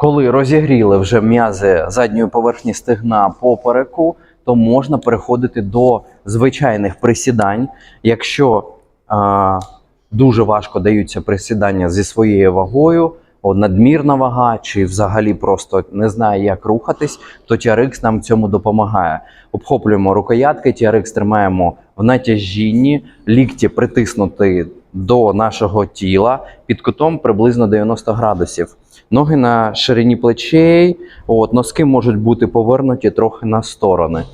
Коли розігріли вже м'язи задньої поверхні стегна попереку, то можна переходити до звичайних присідань. Якщо а, дуже важко даються присідання зі своєю вагою, о, надмірна вага, чи взагалі просто не знає, як рухатись, то TRX нам цьому допомагає. Обхоплюємо рукоятки, TRX тримаємо в натяжінні, лікті притиснути до нашого тіла під кутом приблизно 90 градусів. Ноги на ширині плечей, от, носки можуть бути повернуті трохи на сторони.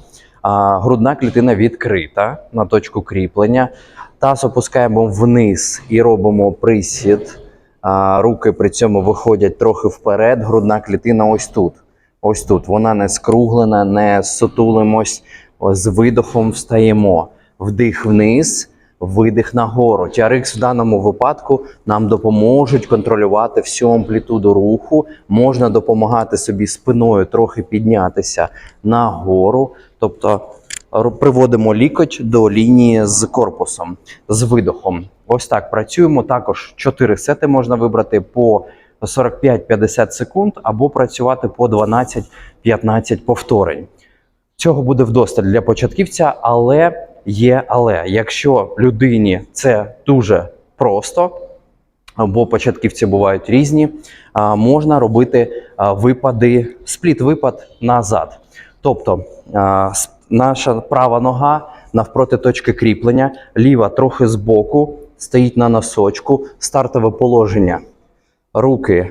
А, грудна клітина відкрита на точку кріплення. Таз опускаємо вниз і робимо присід. А, руки при цьому виходять трохи вперед. Грудна клітина ось тут. Ось тут. Вона не скруглена, не сутулимось. З видохом встаємо. Вдих вниз, видих нагору. TRX в даному випадку нам допоможуть контролювати всю амплітуду руху. Можна допомагати собі спиною трохи піднятися нагору. Тобто приводимо лікоть до лінії з корпусом, з видохом. Ось так працюємо. Також 4 сети можна вибрати по 45-50 секунд або працювати по 12-15 повторень. Цього буде вдосталь для початківця, але є але. Якщо людині це дуже просто, бо початківці бувають різні, можна робити випади, спліт-випад назад. Тобто наша права нога навпроти точки кріплення, ліва трохи збоку, стоїть на носочку, стартове положення. Руки,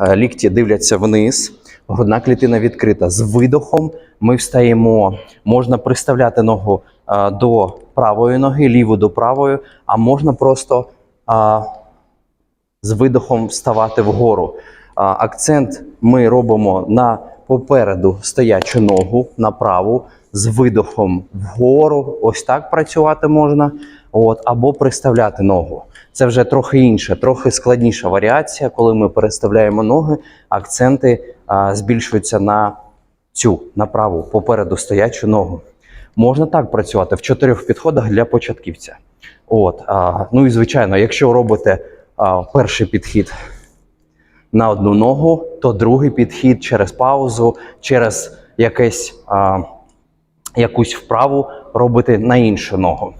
е, лікті дивляться вниз, грудна клітина відкрита. З видохом ми встаємо. Можна приставляти ногу е, до правої ноги, ліву до правої, а можна просто а, з видохом вставати вгору. А, акцент ми робимо на попереду стоячу ногу на праву, з видохом вгору. Ось так працювати можна. От, або приставляти ногу. Це вже трохи інша, трохи складніша варіація. Коли ми переставляємо ноги, акценти а, збільшуються на цю на праву попереду стоячу ногу. Можна так працювати в чотирьох підходах для початківця. От, а, ну і звичайно, якщо робите а, перший підхід на одну ногу, то другий підхід через паузу, через якесь, а, якусь вправу робити на іншу ногу.